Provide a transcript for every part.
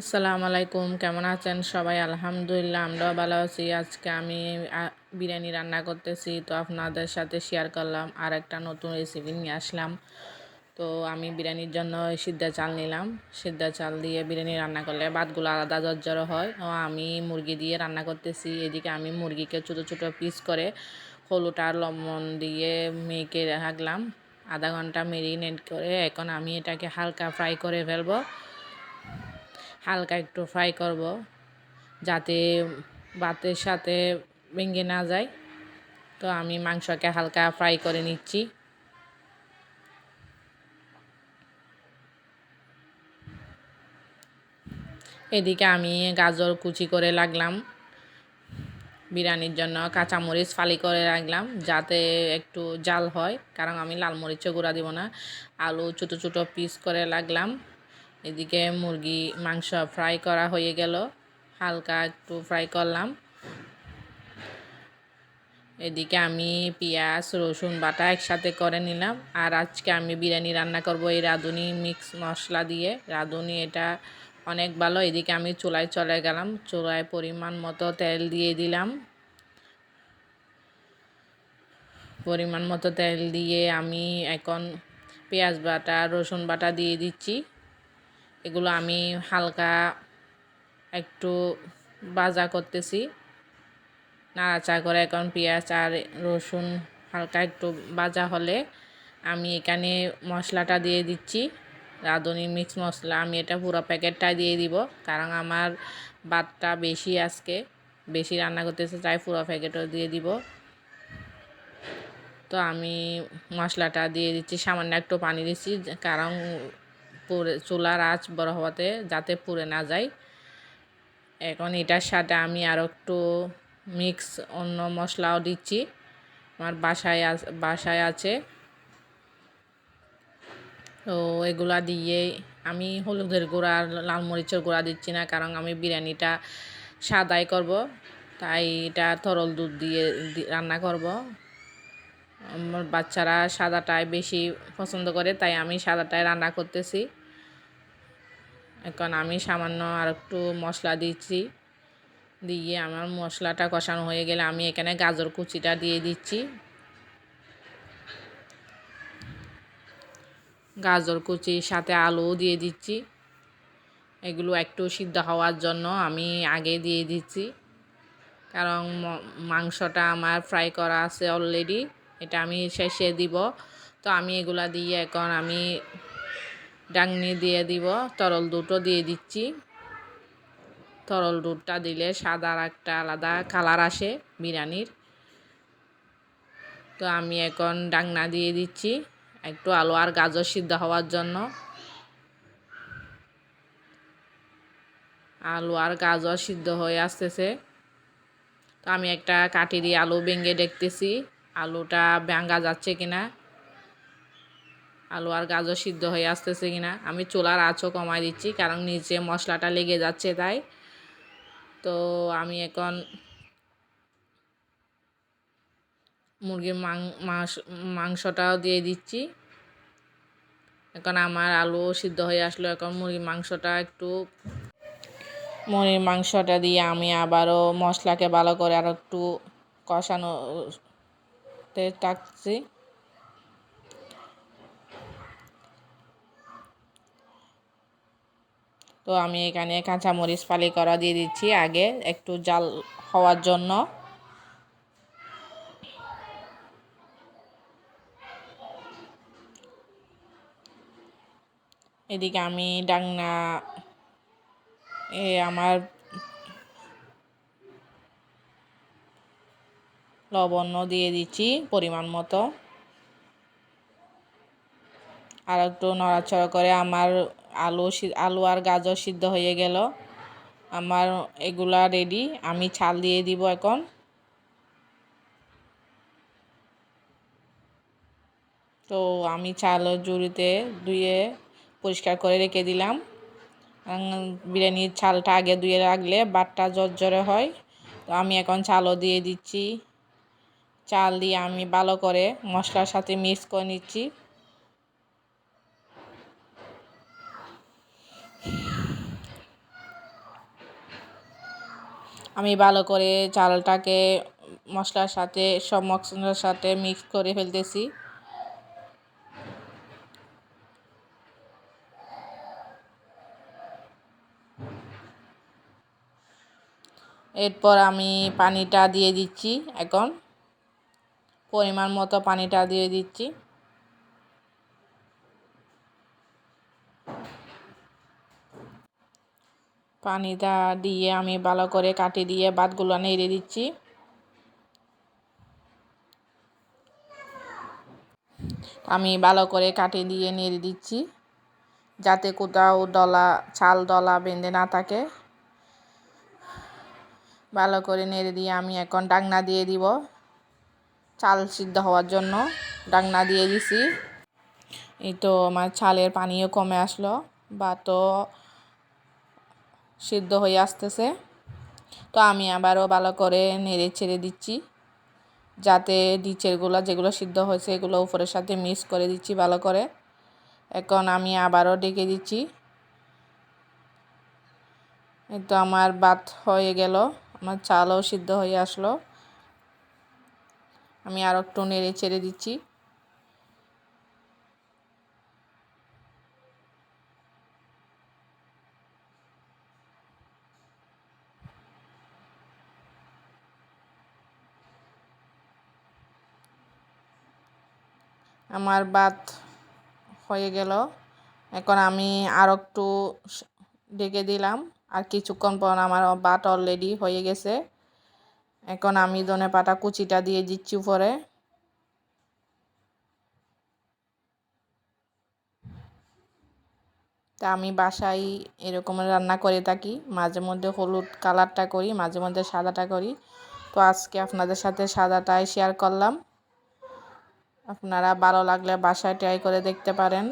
আসসালামু আলাইকুম, কেমন আছেন সবাই? আলহামদুলিল্লাহ, আমরাও ভালো আছি। আজকে আমি বিরিয়ানি রান্না করতেছি, তো আপনাদের সাথে শেয়ার করলাম আর একটা নতুন রেসিপি নিয়ে আসলাম। তো আমি বিরিয়ানির জন্য সিদ্ধা চাল নিলাম। সিদ্ধা চাল দিয়ে বিরিয়ানি রান্না করলে ভাতগুলো আলাদা জর্জর হয়। ও, আমি মুরগি দিয়ে রান্না করতেছি। এদিকে আমি মুরগিকে ছোটো ছোটো পিস করে হলুদ আর লবণ দিয়ে মেখে রাখলাম। আধা ঘণ্টা মেরিনেট করে এখন আমি এটাকে হালকা ফ্রাই করে ফেলব। হালকা একটু ফ্রাই করব, যাতে ভাতের সাথে ভেঙে না যায়। তো আমি মাংসকে হালকা ফ্রাই করে নিচ্ছি। এদিকে আমি গাজর কুচি করে লাগলাম। বিরিয়ানির জন্য কাঁচামরিচ ফালি করে রাখলাম, যাতে একটু জাল হয়, কারণ আমি লাল মরিচও গুঁড়া দিব না। আলু ছোটো ছোটো পিস করে লাগলাম। এদিকে মুরগি, মাংস ফ্রাই করা হয়ে গেল। হালকা একটু ফ্রাই করলাম। এদিকে আমি পেঁয়াজ, রসুন, বাটা একসাথে করে নিলাম। আর আজকে আমি বিরিয়ানি রান্না করব এই রাঁধুনি মিক্স মশলা দিয়ে। রাঁধুনি এটা অনেক ভালো। এদিকে আমি চুলায় চলে গেলাম। চুলায় পরিমাণ মতো তেল দিয়ে দিলাম। পরিমাণ মতো তেল দিয়ে আমি এখন পেঁয়াজ বাটা, রসুন বাটা দিয়ে দিচ্ছি। এগুলো আমি হালকা একটু ভাজা করতেছি। নাড়াচা করে এখন পেঁয়াজ আর রসুন হালকা একটু ভাজা হলে আমি এখানে মশলাটা দিয়ে দিচ্ছি। রাঁধুনি মিক্স মশলা, আমি এটা পুরো প্যাকেটটা দিয়ে দিব কারণ আমার ভাতটা বেশি আজকে, বেশি রান্না করতেছে, তাই পুরো প্যাকেটও দিয়ে দিব। তো আমি মশলাটা দিয়ে দিচ্ছি, সামান্য একটু পানি দিচ্ছি কারণ পুরে চুলার আঁচ বড় হওয়াতে যাতে পুড়ে না যায়। এখন এটার সাথে আমি আরও একটু মিক্স অন্য মশলাও দিচ্ছি। আমার বাসায় বাসায় আছে। তো এগুলা দিয়ে আমি হলুদের গুঁড়া আর লাল মরিচের গুঁড়া দিচ্ছি না, কারণ আমি বিরিয়ানিটা সাদাই করব, তাই এটা তরল দুধ দিয়ে রান্না করব। আমার বাচ্চারা সাদাটাই বেশি পছন্দ করে, তাই আমি সাদাটাই রান্না করতেছি। এখন আমি সামান্য আর একটু মশলা দিচ্ছি। দিয়ে আমার মশলাটা কষানো হয়ে গেলে আমি এখানে গাজর কুচিটা দিয়ে দিচ্ছি। গাজর কুচির সাথে আলুও দিয়ে দিচ্ছি। এগুলো একটু সিদ্ধ হওয়ার জন্য আমি আগে দিয়ে দিচ্ছি। কারণ মাংসটা আমার ফ্রাই করা আছে অলরেডি। এটা আমি শেষে দিব। তো আমি এগুলা দিয়ে এখন আমি ডাংনি দিয়ে দিব, তরল দুটো দিয়ে দিচ্ছি। তরল দুধটা দিলে সাদার একটা আলাদা কালার আসে বিরিয়ানির। তো আমি এখন ডাংনা দিয়ে দিচ্ছি, একটু আলু আর গাজর সিদ্ধ হওয়ার জন্য। আলু আর গাজর সিদ্ধ হয়ে আসতেছে। তো আমি একটা কাটি দিয়ে আলু ভেঙে দেখতেছি। আলুটা ভাঙ্গা যাচ্ছে কিনা, আলু আর গাজর সিদ্ধ হয়ে আসতেছে কিনা, আমি চুলার আঁচও কমাই দিচ্ছি কারণ নিচে মশলাটা লেগে যাচ্ছে তাই। তো আমি এখন মুরগির মাংসটাও দিয়ে দিচ্ছি। এখন আমার আলু সিদ্ধ হয়ে আসলো, এখন মুরগির মাংসটা একটু মুরগির মাংসটা দিয়ে আমি আবারও মশলাকে ভালো করে আর একটু কষানোতে টাকছি তো আমি এখানে কাঁচামরিচ ফালি করা দিয়ে দিচ্ছি আগে, একটু জাল হওয়ার জন্য। এদিকে আমি ডাংনা, এ আমার লবণ দিয়ে দিচ্ছি পরিমাণ মতো। আর একটু নড়াচড়া করে আমার আলু আলু আর গাজর সিদ্ধ হয়ে গেল। আমার এগুলা রেডি আমি ছাল দিয়ে দিব এখন। তো আমি চাল জুড়িতে ধুয়ে পরিষ্কার করে রেখে দিলাম। বিরিয়ানির চালটা আগে ধুয়ে রাখলে বাটটা জর্জরে হয়। তো আমি এখন চালও দিয়ে দিচ্ছি। চাল দিয়ে আমি ভালো করে মশলার সাথে মিক্স করে নিচ্ছি। আমি ভালো করে চালটাকে মশলার সাথে, সব মশলার সাথে মিক্স করে ফেলতেছি। এরপর আমি পানিটা দিয়ে দিচ্ছি এখন। পরিমাণ মতো পানিটা দিয়ে দিচ্ছি। পানিটা দিয়ে আমি ভালো করে কাটি দিয়ে ভাতগুলো নেড়ে দিচ্ছি। আমি ভালো করে কাটি দিয়ে নেড়ে দিচ্ছি যাতে কোথাও ডলা চাল ডলা বেঁধে না থাকে। ভালো করে নেড়ে দিয়ে আমি এখন ডাকনা দিয়ে দিব। চাল সিদ্ধ হওয়ার জন্য ডাকনা দিয়ে দিছি। এই তো আমার চালের পানিও কমে আসলো বা তো সিদ্ধ হয়ে আসতেছে। তো আমি আবারও ভালো করে নেড়ে ছেড়ে দিচ্ছি, যাতে ডিচেরগুলো যেগুলো সিদ্ধ হয়েছে এগুলো উপরের সাথে মিক্স করে দিচ্ছি ভালো করে। এখন আমি আবারও ডেকে দিচ্ছি। এই তো আমার ভাত হয়ে গেল, আমার চালও সিদ্ধ হয়ে আসলো। আমি আর একটু নেড়ে ছেড়ে দিচ্ছি। আমার ভাত হয়ে গেল। এখন আমি আর একটু ডেকে দিলাম। আর কিছুক্ষণ পর আমার ভাত অলরেডি হয়ে গেছে। এখন আমি ধনে পাতা কুচিটা দিয়ে দিচ্ছি উপরে। তা আমি বাসায় এরকম রান্না করে থাকি, মাঝে মধ্যে হলুদ কালারটা করি, মাঝে মধ্যে সাদাটা করি। তো আজকে আপনাদের সাথে সাদাটাই শেয়ার করলাম। আপনারা ভালো লাগলে বাসায় ট্রাই করে দেখতে পারেন।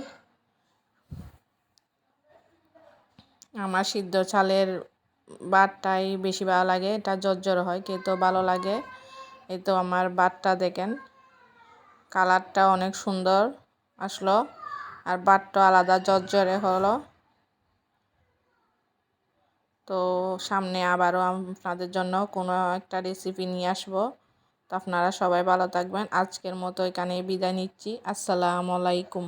আমার সিদ্ধ চালের বাটটাই বেশি ভালো লাগে, এটা জর্জর হয় খেতেও ভালো লাগে। এই তো আমার বাটটা দেখেন, কালারটা অনেক সুন্দর আসলো, আর বাটটা আলাদা জর্জরে হলো। তো সামনে আবারও আপনাদের জন্য কোনো একটা রেসিপি নিয়ে আসব। তো আপনারা সবাই ভালো থাকবেন, আজকের মতো এখানে বিদায় নিচ্ছি, আসসালামু আলাইকুম।